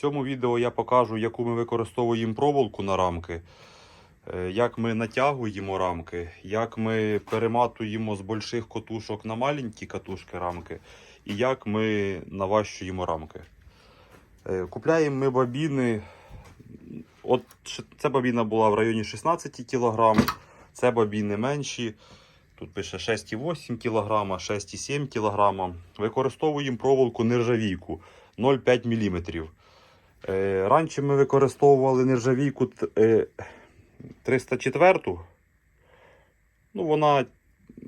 цьому відео я покажу, яку ми використовуємо проволоку на рамки, е, як ми натягуємо рамки, як ми перематуємо з больших катушок на маленькі катушки рамки, і як ми наващуємо рамки. Е, Купляємо ми бобіни. От ця бобіна була в районі 16 кг, це бобіни менші. Тут пише 6,8 кг, 6,7 кг. Використовуємо проволоку нержавійку 0,5 мм. Е, раніше ми використовували нержавійку т- е, 304. Ну, вона,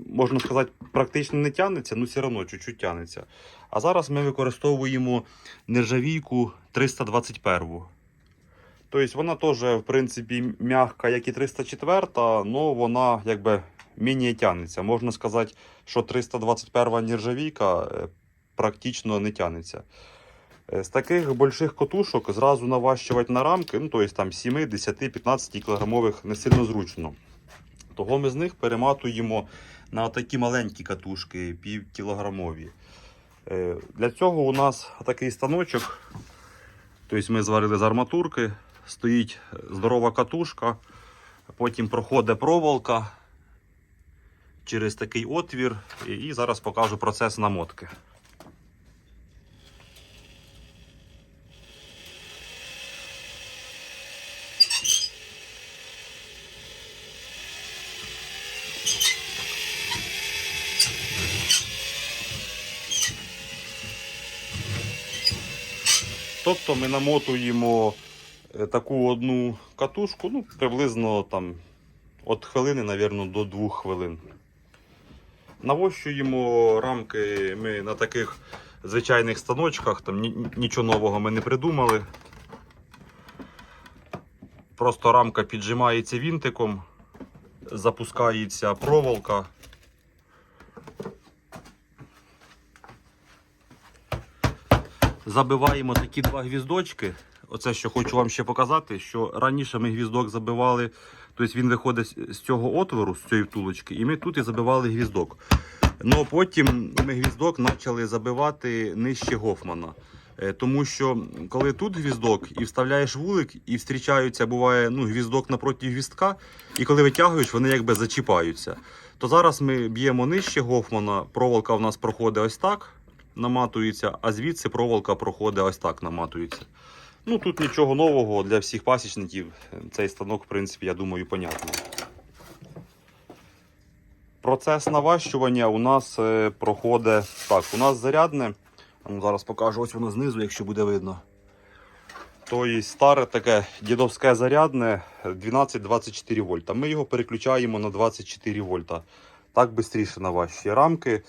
можна сказати, практично не тягнеться, ну все одно чуть-чуть тягнеться. А зараз ми використовуємо нержавійку 321. Тобто вона теж, в принципі, м'яка, як і 304, але вона якби міні тягнеться. Можна сказати, що 321 нержавійка е, практично не тягнеться. Е, З таких больших котушок зразу наващувати на рамки, ну, тобто там 7, 10, 15 кілограмових не сильно зручно. Того ми з них перематуємо на такі маленькі катушки, півкілограмові. Е, Для цього у нас такий станочок. Тобто ми зварили з арматурки, стоїть здорова катушка, потім проходить проволока через такий отвір. І- І зараз покажу процес намотки. Тобто ми намотуємо е, таку одну катушку, ну, приблизно там від хвилини, навірно, до двох хвилин. Навощуємо рамки ми на таких звичайних станочках, там нічого нового ми не придумали. Просто рамка піджимається вінтиком, запускається проволока. Забиваємо такі два гвіздочки. Оце що хочу вам ще показати, що раніше ми гвіздок забивали, тобто він виходить з- цього отвору, з цієї втулочки, і ми тут і забивали гвіздок. Ну потім ми гвіздок почали забивати нижче Гофмана. Е, Тому що коли тут гвіздок і вставляєш вулик, і зустрічаються, буває ну, гвіздок напроти гвіздка, і коли витягуєш, вони якби зачіпаються. То зараз ми б'ємо нижче Гофмана, проволока в нас проходить ось так, наматується, а звідси проволока проходить ось так, наматується. Ну тут нічого нового для всіх пасічників. Цей станок, в принципі, я думаю, понятний. Процес наващування у нас е, проходить так. У нас зарядне. Ну, Зараз покажу, ось воно знизу, якщо буде видно. Тобто старе таке дідовське зарядне 12-24 вольта. Ми його переключаємо на 24 вольта. Так швидше наващує. Рамки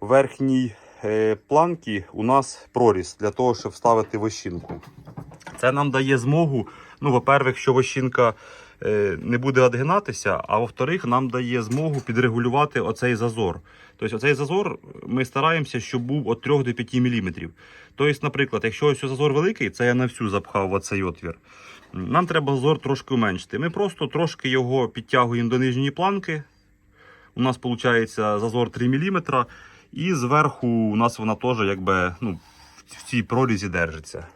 верхній е, планці у нас проріз для того, щоб вставити вощинку. Це нам дає змогу, ну, по-перше, що вощинка е, не буде відгинатися, а во-вторых, нам дає змогу підрегулювати оцей зазор. Тобто оцей зазор ми стараємося, щоб був від 3 до 5 мм. Тобто, наприклад, якщо ось зазор великий, це я на всю запхав оцей отвір. Нам треба зазор трошки уменшити. Ми просто трошки його підтягуємо до нижньої планки. У нас виходить зазор 3 мм. І зверху у нас вона теж якби, ну, в цій прорізі держиться.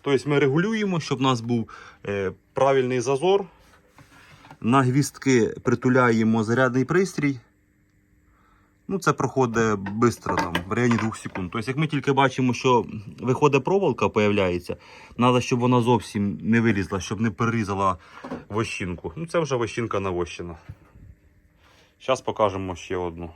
Тобто ми регулюємо, щоб у нас був е, правильний зазор. На гвістки притуляємо зарядний пристрій. Ну, це проходить швидко, там, в районі 2 секунд. Тобто, як ми тільки бачимо, що виходить проволока, появляється, треба, щоб вона зовсім не вилізла, щоб не перерізала вощинку. Ну, це вже вощинка навощена. Зараз покажемо ще одну.